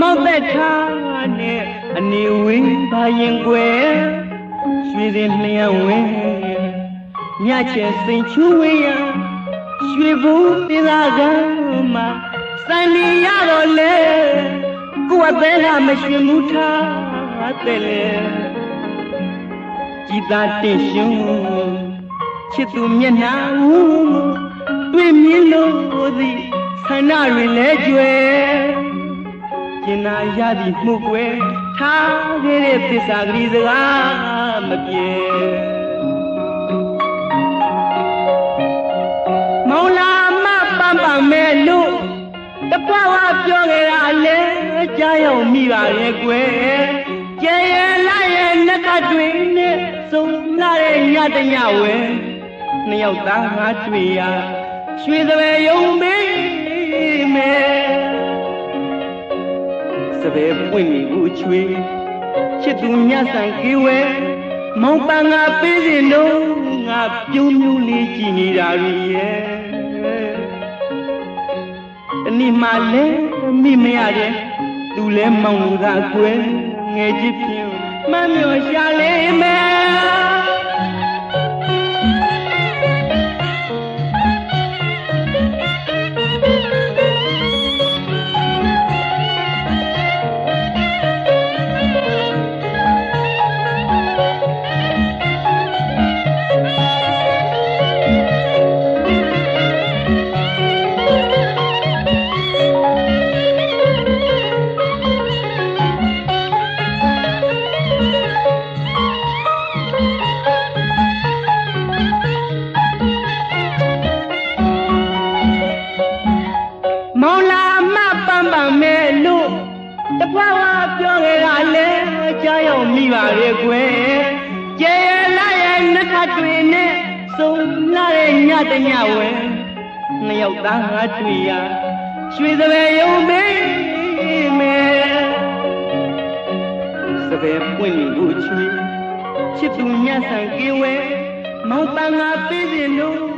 မောက်သက်ထားနဲ့အနေဝေးပါရင်ကွယ်ရွှေစင်လျံဝဲညချင်စိန်ချူဝေးရရွှေဘူးပြည်သာကမှာစံလီရတော့လေကိုယ်အသေးကမရွှေမှုထားတဲ့လေကြည်သာတင်ရှုံးချစ်သူမျက်နှာဦးတွေ့မြင်လို့သည်ဆန္ဒတွေလဲကျွယ် ကျင်နာရသည်မှုကွယ်ထားခဲ့တဲ့သစ္စာကလေးစကားမပြေမောင်လာမပန်းပန်းမဲ့လို့တပွားဝပြောခဲ့တာလဲကြားရောက်မိပါရဲ့ကွယ်ကျဲရလာရဲ့နှက်ကတွင်နဲ့စုံလာတဲ့ညတညဝဲနှစ်ယောက်သားငါတွေ့ရရွှေစပယ်ယုံမေး စပယ်ပွင့်နေဘူးချွေချစ်သူမြတ်ဆန်ကေဝဲမောင်ပန်းငါပေးစင်တော့ငါပြုံးမျိုးလေးကြည်နေတာရီရဲ့အနိမလဲမိမရတယ်သူလဲမောင်လူသာကွယ်ငယ်ချစ်ဖြင်းမမျောရှာလေးမယ် လို့တပွားဝါပြောခဲ့တာလဲကြားရောက်မိပါရဲ့ကွယ်ကျဲရလာရဲ့နှခတ်တွေနဲ့စုံလာတဲ့ညတညဝဲနှစ်ယောက်သားငါတွေ့ရရွှေစပယ်ယုံမေးမယ်စပယ်ပွင့်နေဘူးချွေချစ်သူညဆန်ကေဝဲမောင်ပန်းငါပေးစင်လို့ငါပြုံးပြုံးလေးကြည့်